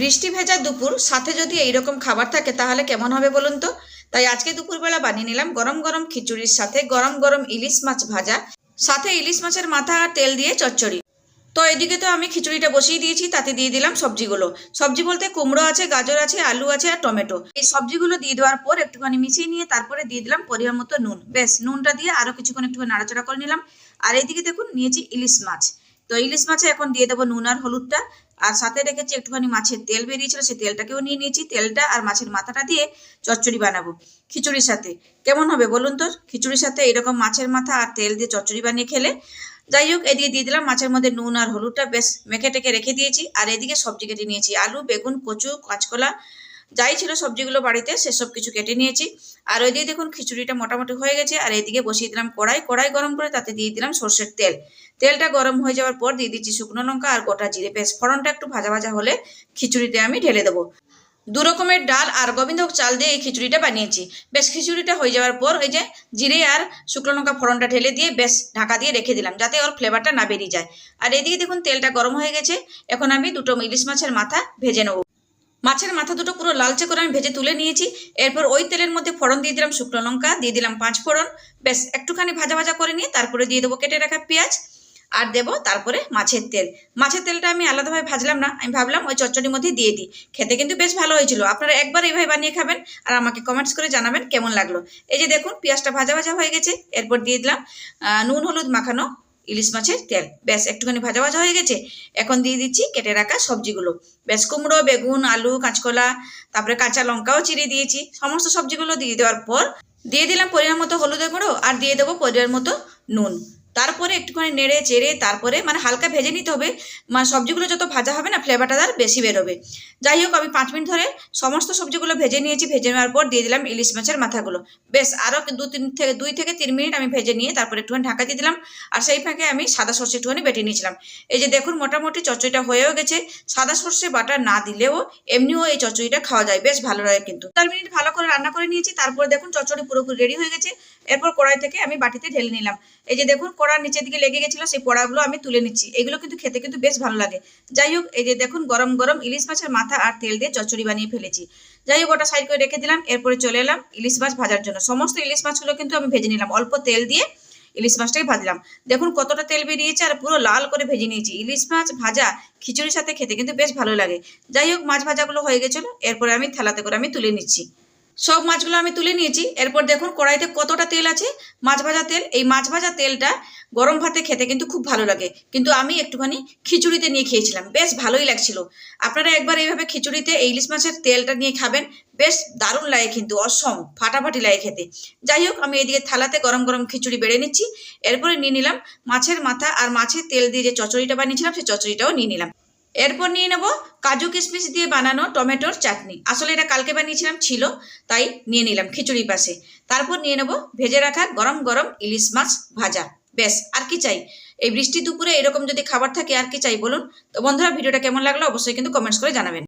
বৃষ্টি ভেজা দুপুর, সাথে যদি এইরকম খাবার থাকে তাহলে কেমন হবে বলুন তো? তাই আজকে দুপুরবেলা বানিয়ে নিলাম গরম গরম খিচুড়ির সাথে গরম গরম ইলিশ মাছ ভাজা, সাথে ইলিশ মাছের মাথা আর তেল দিয়ে চচ্চড়ি। তো এদিকে তো আমি খিচুড়িটা বসিয়ে দিয়েছি, তাতে দিয়ে দিলাম সবজিগুলো। সবজি বলতে কুমড়ো আছে, গাজর আছে, আলু আছে আর টমেটো। এই সবজিগুলো দিয়ে দেওয়ার পর একটুখানি মিশিয়ে নিয়ে তারপরে দিয়ে দিলাম পরিমাণ মতো নুন। বেশ নুনটা দিয়ে আরও কিছুক্ষণ একটু নাড়াচাড়া করে নিলাম। আর এইদিকে দেখুন নিয়েছি ইলিশ মাছ। তো ইলিশ মাছে এখন দিয়ে দেবো নুন আর হলুদটা। আর সাথে রেখেছি একটুখানি মাছের তেল বেরিয়েছিল, সেই তেলটাকেও নিয়ে নিয়েছি। তেলটা আর মাছের মাথাটা দিয়ে চচ্চড়ি বানাবো খিচুড়ির সাথে। কেমন হবে বলুন তো? খিচুড়ির সাথে এরকম মাছের মাথা আর তেল দিয়ে চচ্চড়ি বানিয়ে খেলে। যাই হোক, এদিকে দিয়ে দিলাম মাছের মধ্যে নুন আর হলুদটা, বেশ মেখে টেকে রেখে দিয়েছি। আর এদিকে সবজি কেটে নিয়েছি। আলু, বেগুন, কচু, কাঁচকলা যাই ছিল সবজিগুলো বাড়িতে, সেসব কিছু কেটে নিয়েছি। আর ওইদিকে দেখুন, খিচুড়িটা মোটামুটি হয়ে গেছে, আর এদিকে বসিয়ে দিলাম কড়াই। কড়াই গরম করে তাতে দিয়ে দিলাম সর্ষের তেল। তেলটা গরম হয়ে যাওয়ার পর দিয়ে দিচ্ছি শুকনো লঙ্কা আর গোটা জিরে বেশ ফোড়নটা একটু ভাজা ভাজা হলে খিচুড়িতে আমি ঢেলে দেবো। দু রকমের ডাল আর গোবিন্দভোগ চাল দিয়ে এই খিচুড়িটা বানিয়েছি। বেশ খিচুড়িটা হয়ে যাওয়ার পর ওই যে জিরে আর শুকনো লঙ্কা ফোড়নটা ঢেলে দিয়ে বেশ ঢাকা দিয়ে রেখে দিলাম, যাতে ওর ফ্লেভারটা না বেরিয়ে যায়। আর এদিকে দেখুন, তেলটা গরম হয়ে গেছে। এখন আমি দুটো ইলিশ মাছের মাথা ভেজে নেব। মাছের মাথা দুটো পুরো লালচে করে আমি ভেজে তুলে নিয়েছি। এরপর ওই তেলের মধ্যে ফোড়ন দিয়ে দিলাম শুকনো লঙ্কা, দিয়ে দিলাম পাঁচ ফোড়ন। বেশ একটুখানি ভাজা ভাজা করে নিয়ে তারপরে দিয়ে দেবো কেটে রাখা পেঁয়াজ আর দেবো তারপরে মাছের তেল। মাছের তেলটা আমি আলাদাভাবে ভাজলাম না, আমি ভাবলাম ওই চচ্চড়ির মধ্যে দিয়ে দিই। খেতে কিন্তু বেশ ভালো হয়েছিল। আপনারা একবার এইভাবে বানিয়ে খাবেন আর আমাকে কমেন্টস করে জানাবেন কেমন লাগল। এই যে দেখুন, পেঁয়াজটা ভাজা ভাজা হয়ে গেছে। এরপর দিয়ে দিলাম নুন, হলুদ মাখানো ইলিশ মাছের তেল। ব্যাস, একটুখানি ভাজা ভাজা হয়ে গেছে। এখন দিয়ে দিচ্ছি কেটে রাখা সবজিগুলো। ব্যাস, কুমড়ো, বেগুন, আলু, কাঁচকলা, তারপরে কাঁচা লঙ্কাও চিড়ে দিয়েছি। সমস্ত সবজিগুলো দিয়ে দেওয়ার পর দিয়ে দিলাম পরিমাণ মতো হলুদের গুঁড়ো আর দিয়ে দেবো পরিমাণ মতো নুন। তারপরে একটুখানি নেড়ে চেড়ে তারপরে মানে হালকা ভেজে নিতে হবে। মানে সবজিগুলো যত ভাজা হবে না ফ্লেভারটা তার বেশি বেরোবে। যাই হোক, আমি পাঁচ মিনিট ধরে সমস্ত সবজিগুলো ভেজে নিয়েছি, ভেজে নেওয়ার পর দিয়ে দিলাম ইলিশ মাছের মাথাগুলো। বেশ আরও দু তিন থেকে, দুই থেকে তিন মিনিট আমি ভেজে নিয়ে তারপরে একটুখানি ঢাকা দিয়ে দিলাম। আর সেই ফাঁকে আমি সাদা সর্ষে একটুখানি বেটে নিয়েছিলাম। এই যে দেখুন, মোটামুটি চচ্চড়িটা হয়েও গেছে। সাদা সর্ষে বাটা না দিলেও এমনিও এই চচ্চড়িটা খাওয়া যায়। বেশ ভালো লাগে কিন্তু। চার মিনিট ভালো করে রান্না করে নিয়েছি। তারপরে দেখুন, চচ্চড়ি পুরোপুরি রেডি হয়ে গেছে। এরপর কড়াই থেকে আমি বাটিতে ঢেলে নিলাম। এই যে দেখুন, কড়ার নিচের দিকে লেগে গেছিল, সেই পোড়াগুলো আমি তুলে নিচ্ছি। এগুলো কিন্তু খেতে কিন্তু বেশ ভালো লাগে। যাই হোক, এই যে দেখুন, গরম গরম ইলিশ মাছের মাথা আর তেল দিয়ে চচ্চড়ি বানিয়ে ফেলেছি। যাই হোক, ওটা সাইড করে রেখে দিলাম, এরপরে চলে এলাম ইলিশ মাছ ভাজার জন্য। সমস্ত ইলিশ মাছগুলো কিন্তু আমি ভেজে নিলাম। অল্প তেল দিয়ে ইলিশ মাছটাকে ভাজলাম। দেখুন, কতটা তেল বেরিয়েছে আর পুরো লাল করে ভেজে নিয়েছি। ইলিশ মাছ ভাজা খিচুড়ির সাথে খেতে কিন্তু বেশ ভালো লাগে। যাই হোক, মাছ ভাজাগুলো হয়ে গেছিল, এরপরে আমি থালাতে করে আমি তুলে নিচ্ছি। সব মাছগুলো আমি তুলে নিয়েছি। এরপর দেখুন কড়াইতে কতটা তেল আছে। মাছ ভাজা তেল, এই মাছ ভাজা তেলটা গরম ভাতে খেতে কিন্তু খুব ভালো লাগে। কিন্তু আমি একটুখানি খিচুড়িতে নিয়ে খেয়েছিলাম। বেশ ভালোই লাগছিল। আপনারা একবার এইভাবে খিচুড়িতে ইলিশ মাছের তেলটা নিয়ে খাবেন। বেশ দারুণ লাগে কিন্তু, অসম, ফাটাফাটি লাগে খেতে। যাই হোক, আমি এদিকে থালাতে গরম গরম খিচুড়ি বেড়ে নিচ্ছি। এরপরে নিয়ে নিলাম মাছের মাথা আর মাছের তেল দিয়ে যে চচড়িটা বানিয়েছিলাম, সেই চচড়িটাও নিয়ে নিলাম। এরপর নিয়ে নেব কাজু কিশমিশ দিয়ে বানানো টমেটোর চাটনি। আসলে এটা কালকে বানিয়েছিলাম, ছিল, তাই নিয়ে নিলাম খিচুড়ি পাশে। তারপর নিয়ে নেব ভেজে রাখা গরম গরম ইলিশ মাছ ভাজা। বেশ আর কি চাই? এই বৃষ্টি দুপুরে এরকম যদি খাবার থাকে, আর কি চাই বলুন? তো বন্ধুরা, ভিডিওটা কেমন লাগল অবশ্যই কিন্তু কমেন্টস করে জানাবেন।